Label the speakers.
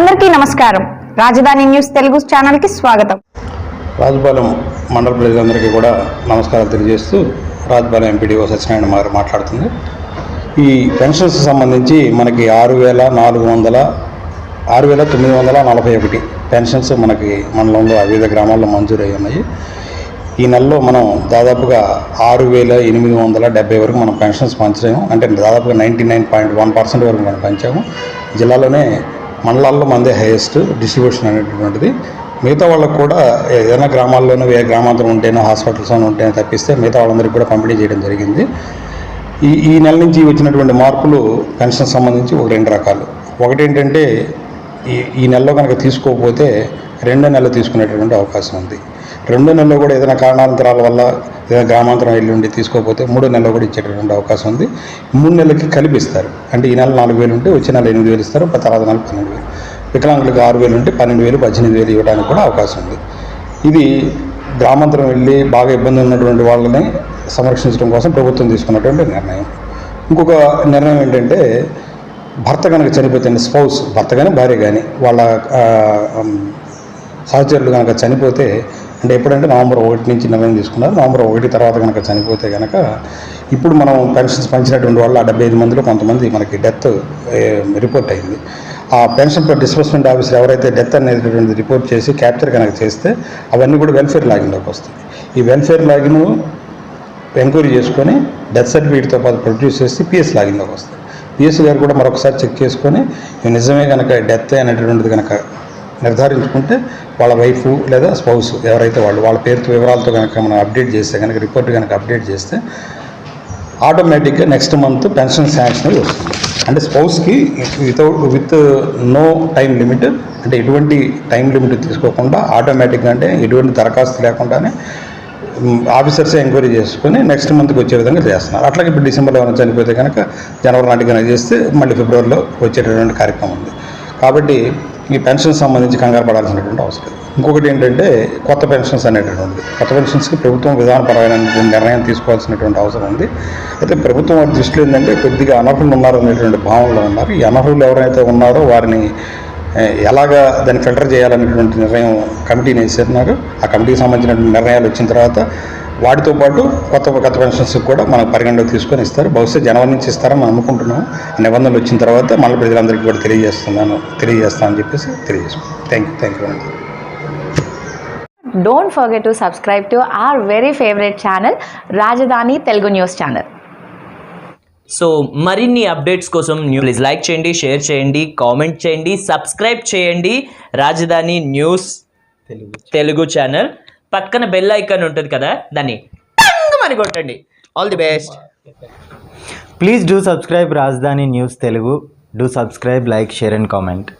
Speaker 1: అందరికీ నమస్కారం. రాజధాని న్యూస్ తెలుగు ఛానల్కి స్వాగతం.
Speaker 2: రాజుపాలెం మండల ప్రజలందరికీ కూడా నమస్కారాలు తెలియజేస్తూ రాజుపాలెం ఎంపీడీఓ సత్యనారాయణ గారు మాట్లాడుతుంది. ఈ పెన్షన్స్ సంబంధించి మనకి ఆరు వేల నాలుగు వందల ఆరు వేల తొమ్మిది వందల నలభై ఒకటి పెన్షన్స్ మనకి మండలంలో వివిధ గ్రామాల్లో మంజూరై ఉన్నాయి. ఈ నెలలో మనం దాదాపుగా ఆరు వేల ఎనిమిది వందల డెబ్బై వరకు మనం పెన్షన్స్ పంచలేము. అంటే దాదాపుగా ninety nine point one percent వరకు మనం పంచాము. జిల్లాలోనే మండలాల్లో మందే హైయెస్ట్ డిస్ట్రిబ్యూషన్ అనేటటువంటిది. మిగతా వాళ్ళకు కూడా ఏదైనా గ్రామాల్లోనూ ఏ గ్రామాంతరం ఉంటేనో హాస్పిటల్స్ ఉంటేనో తప్పిస్తే మిగతా వాళ్ళందరికీ కూడా పంపిణీ చేయడం జరిగింది. ఈ ఈ నెల నుంచి వచ్చినటువంటి మార్పులు పెన్షన్ సంబంధించి ఒక రెండు రకాలు. ఒకటి ఏంటంటే ఈ ఈ నెలలో కనుక తీసుకోకపోతే రెండో నెలలో తీసుకునేటటువంటి అవకాశం ఉంది. రెండో నెలలో కూడా ఏదైనా కారణాంతరాల వల్ల ఏదైనా గ్రామాంతరం వెళ్ళి ఉండి తీసుకోకపోతే మూడో నెలలో కూడా ఇచ్చేటటువంటి అవకాశం ఉంది. మూడు నెలలకి కలిపిస్తారు. అంటే ఈ నెల నాలుగు వేలు ఉంటే వచ్చే నెల ఎనిమిది వేలు ఇస్తారు తర్వాత నెల పన్నెండు వేలు. వికలాంగులకు ఆరు వేలు ఉంటే పన్నెండు వేలు పద్దెనిమిది వేలు ఇవ్వడానికి కూడా అవకాశం ఉంది. ఇది గ్రామాంతరం వెళ్ళి బాగా ఇబ్బంది ఉన్నటువంటి వాళ్ళని సంరక్షించడం కోసం ప్రభుత్వం తీసుకున్నటువంటి నిర్ణయం. ఇంకొక నిర్ణయం ఏంటంటే భర్త కనుక చనిపోతే స్పౌస్ భర్త కానీ భార్య కానీ వాళ్ళ సహచరులు కనుక చనిపోతే అంటే ఎప్పుడంటే నవంబర్ ఒకటి నుంచి నిర్ణయం తీసుకున్నారు. నవంబర్ ఒకటి తర్వాత కనుక చనిపోతే కనుక ఇప్పుడు మనం పెన్షన్స్ పంచినటువంటి వాళ్ళు ఆ డెబ్బై ఐదు మందిలో కొంతమంది మనకి డెత్ రిపోర్ట్ అయింది. ఆ పెన్షన్ డిస్బర్స్మెంట్ ఆఫీసర్ ఎవరైతే డెత్ అనేటటువంటి రిపోర్ట్ చేసి క్యాప్చర్ కనుక చేస్తే అవన్నీ కూడా వెల్ఫేర్ లాగిన్లోకి వస్తాయి. ఈ వెల్ఫేర్ లాగిన్ ఎంక్వైరీ చేసుకొని డెత్ సర్టిఫికేట్తో పాటు ప్రొడ్యూస్ చేసి పిఎస్ లాగిన్లోకి వస్తాయి. పిఎస్ గారు కూడా మరొకసారి చెక్ చేసుకొని నిజమే కనుక డెత్ అనేటటువంటిది కనుక నిర్ధారించుకుంటే వాళ్ళ వైఫ్ లేదా స్పౌస్ ఎవరైతే వాళ్ళు వాళ్ళ పేరుతో వివరాలతో కనుక మనం అప్డేట్ చేస్తే కనుక రిపోర్ట్ కనుక అప్డేట్ చేస్తే ఆటోమేటిక్గా నెక్స్ట్ మంత్ పెన్షన్ శాంక్షన్ వస్తుంది. అంటే స్పౌస్కి without with no time limit అంటే ఎటువంటి టైం లిమిట్ తీసుకోకుండా ఆటోమేటిక్గా అంటే ఎటువంటి దరఖాస్తు లేకుండానే ఆఫీసర్స్ ఎంక్వైరీ చేసుకొని నెక్స్ట్ మంత్కి వచ్చే విధంగా చేస్తున్నారు. అట్లాగే ఇప్పుడు డిసెంబర్లో ఎవరైనా చనిపోతే కనుక జనవరి నాటికి చేస్తే మళ్ళీ ఫిబ్రవరిలో వచ్చేటటువంటి కార్యక్రమం ఉంది. కాబట్టి ఈ పెన్షన్ సంబంధించి కంగారు పడాల్సినటువంటి అవసరం లేదు. ఇంకొకటి ఏంటంటే కొత్త పెన్షన్స్ అనేటటువంటి కొత్త పెన్షన్స్కి ప్రభుత్వం విధానపరమైన నిర్ణయం తీసుకోవాల్సినటువంటి అవసరం ఉంది. అయితే ప్రభుత్వం వారి దృష్టిలో ఏంటంటే కొద్దిగా అనర్హులు ఉన్నారు అనేటువంటి భావనలో ఉన్నారు. ఈ అనర్హులు ఎవరైతే ఉన్నారో వారిని ఎలాగా దాన్ని ఫిల్టర్ చేయాలనేటువంటి నిర్ణయం కమిటీని వేసేస్తున్నారు ఆ కమిటీకి సంబంధించిన నిర్ణయాలు వచ్చిన తర్వాత వాటితో పాటు కొత్త కొత్త పెన్షన్స్ కూడా మనం పరిగణలోకి తీసుకొని ఇస్తారు. బహుశా జనవరి నుంచి ఇస్తారని మనం అనుకుంటున్నాం నిబంధనలు వచ్చిన తర్వాత మళ్ళీ ప్రజలందరికీ కూడా తెలియజేస్తున్నాను. తెలియజేస్తానని చెప్పేసి తెలియజేసుకున్నాను thank you thank you
Speaker 1: don't forget to subscribe to our very favourite channel Rajdhani Telugu news channel
Speaker 3: so మరిన్ని అప్డేట్స్ కోసం న్యూ ప్లీజ్ లైక్ చేయండి షేర్ చేయండి కామెంట్ చేయండి సబ్స్క్రైబ్ చేయండి రాజధాని న్యూస్ తెలుగు ఛానల్ పక్కన బెల్ ఐకాన్ ఉంటుంది కదా దాన్ని మరి కొట్టండి. All the best
Speaker 4: please do subscribe Rajdhani news Telugu do subscribe like share and comment